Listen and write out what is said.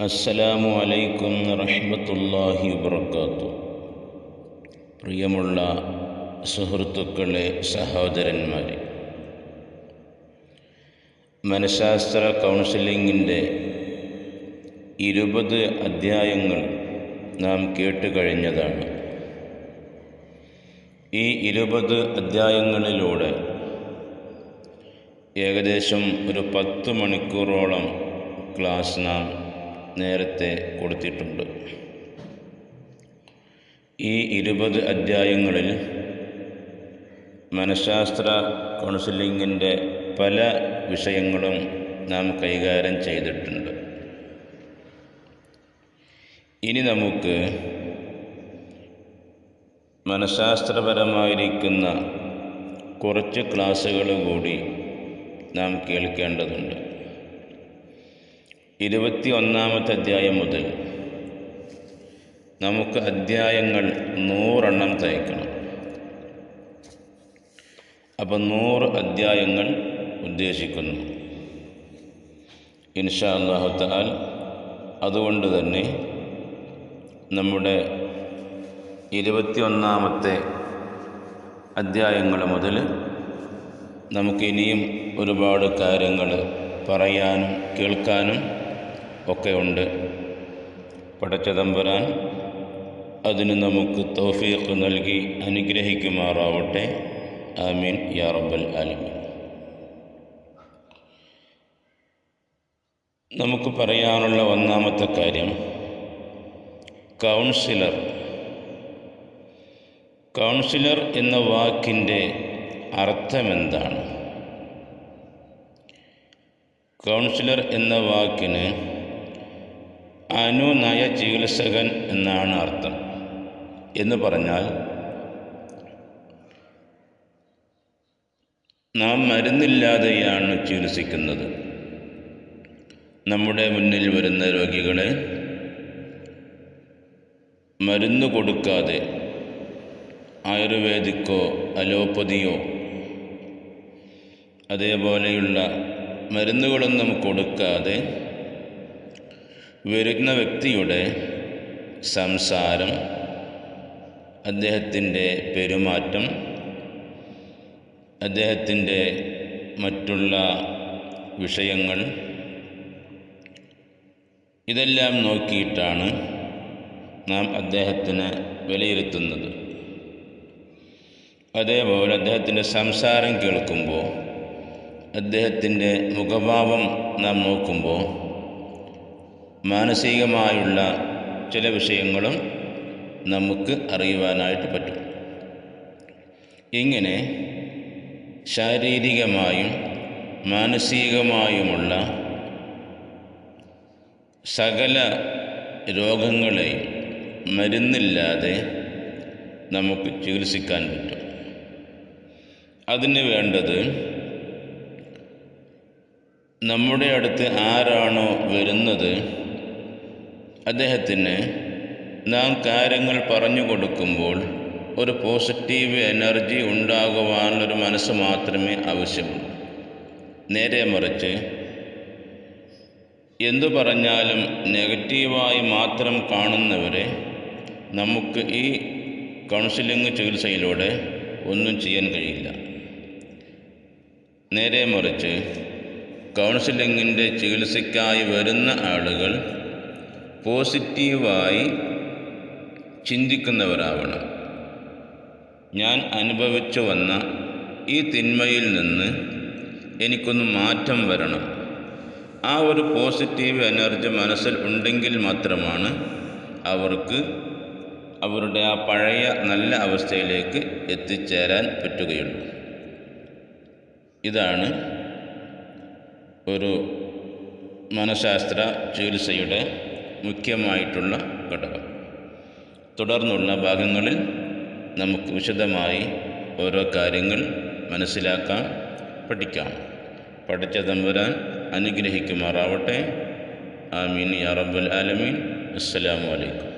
അസ്സലാമു അലൈക്കും റഹ്മത്തുള്ളാഹി വബർക്കാത്തു പ്രിയമുള്ള സുഹൃത്തുക്കളെ സഹോദരന്മാരെ മനഃശാസ്ത്ര കൗൺസിലിങ്ങിന്റെ ഇരുപത് അധ്യായങ്ങൾ നാം കേട്ട് കഴിഞ്ഞതാണ് ഈ ഇരുപത് അധ്യായങ്ങളിലൂടെ ഏകദേശം ഒരു പത്ത് മണിക്കൂറോളം ക്ലാസ് നാം നേരത്തെ കൊടുത്തിട്ടുണ്ട്. ഈ ഇരുപത് അധ്യായങ്ങളിൽ മനഃശാസ്ത്ര കൗൺസിലിങ്ങിന്റെ പല വിഷയങ്ങളും നാം കൈകാര്യം ചെയ്തിട്ടുണ്ട്. ഇനി നമുക്ക് മനഃശാസ്ത്രപരമായിരിക്കുന്ന കുറച്ച് ക്ലാസ്സുകൾ കൂടി നാം കേൾക്കേണ്ടതുണ്ട്. ഇരുപത്തി ഒന്നാമത്തെ അധ്യായം മുതൽ നമുക്ക് അധ്യായങ്ങൾ നൂറെണ്ണം തയ്ക്കണം. അപ്പം നൂറ് അധ്യായങ്ങൾ ഉദ്ദേശിക്കുന്നു. ഇൻഷാ അള്ളാഹുത്താൽ അതുകൊണ്ട് തന്നെ നമ്മുടെ ഇരുപത്തി ഒന്നാമത്തെ അധ്യായങ്ങൾ മുതൽ നമുക്കിനിയും ഒരുപാട് കാര്യങ്ങൾ പറയാനും കേൾക്കാനും ഒക്കെ ഉണ്ട്. വരാൻ അതിന് നമുക്ക് തൗഫീഖ് നൽകി അനുഗ്രഹിക്കുമാറാവട്ടെ. ആമീൻ. യാ റബ്ബൽ ആലമീൻ. നമുക്ക് പറയാനുള്ള ഒന്നാമത്തെ കാര്യം കൗൺസിലർ. കൗൺസിലർ എന്ന വാക്കിന്റെ അർത്ഥമെന്താണ്? കൗൺസിലർ എന്ന വാക്കിന് അനുനയ ചികിത്സകൻ എന്നാണ് അർത്ഥം. എന്ന് പറഞ്ഞാൽ നാം മരുന്നില്ലാതെയാണ് ചികിത്സിക്കുന്നത്. നമ്മുടെ മുന്നിൽ വരുന്ന രോഗികളെ മരുന്ന് കൊടുക്കാതെ ആയുർവേദിക്കോ അലോപ്പതിയോ അതേപോലെയുള്ള മരുന്നുകളൊന്നും കൊടുക്കാതെ വരുന്ന വ്യക്തിയുടെ സംസാരം അദ്ദേഹത്തിന്റെ പെരുമാറ്റം അദ്ദേഹത്തിന്റെ മറ്റുള്ള വിഷയങ്ങൾ ഇതെല്ലാം നോക്കിയിട്ടാണ് നാം അദ്ദേഹത്തിന് വിലയിരുത്തുന്നത്. അതേപോലെ അദ്ദേഹത്തിന്റെ സംസാരം കേൾക്കുമ്പോൾ അദ്ദേഹത്തിന്റെ മുഖഭാവം നാം നോക്കുമ്പോൾ മാനസികമായുള്ള ചില വിഷയങ്ങളും നമുക്ക് അറിയുവാനായിട്ട് പറ്റും. ഇങ്ങനെ ശാരീരികമായും മാനസികമായുമുള്ള സകല രോഗങ്ങളെയും മരുന്നില്ലാതെ നമുക്ക് ചികിത്സിക്കാൻ പറ്റും. അതിന് വേണ്ടത് നമ്മുടെ അടുത്ത് ആരാണോ വരുന്നത് അദ്ദേഹത്തിന് നാം കാര്യങ്ങൾ പറഞ്ഞു കൊടുക്കുമ്പോൾ ഒരു പോസിറ്റീവ് എനർജി ഉണ്ടാകുവാനുള്ളൊരു മനസ്സ് മാത്രമേ ആവശ്യമുള്ളൂ. നേരെ മറിച്ച് എന്തു പറഞ്ഞാലും നെഗറ്റീവായി മാത്രം കാണുന്നവരെ നമുക്ക് ഈ കൗൺസിലിംഗ് ചികിത്സയിലൂടെ ഒന്നും ചെയ്യാൻ കഴിയില്ല. നേരെ മറിച്ച് കൗൺസിലിങ്ങിന്റെ ചികിത്സയ്ക്കായി വരുന്ന ആളുകൾ പോസിറ്റീവായി ചിന്തിക്കുന്നവരാവണം. ഞാൻ അനുഭവിച്ചു വന്ന ഈ തിന്മയിൽ നിന്ന് എനിക്കൊന്ന് മാറ്റം വരണം. ആ ഒരു പോസിറ്റീവ് എനർജി മനസ്സിൽ ഉണ്ടെങ്കിൽ മാത്രമാണ് അവർക്ക് അവരുടെ ആ പഴയ നല്ല അവസ്ഥയിലേക്ക് എത്തിച്ചേരാൻ പറ്റുകയുള്ളൂ. ഇതാണ് ഒരു മനഃശാസ്ത്ര ചികിത്സയുടെ മുഖ്യമായിട്ടുള്ള ഘടകം. തുടർന്നുള്ള ഭാഗങ്ങളിൽ നമുക്ക് വിശദമായി ഓരോ കാര്യങ്ങൾ മനസ്സിലാക്കാം പഠിക്കാം. പഠിച്ച തമ്പുരാൻ അനുഗ്രഹിക്കുമാറാവട്ടെ. ആമീൻ യാ റബ്ബൽ ആലമീൻ. അസ്സലാമു അലൈക്കും.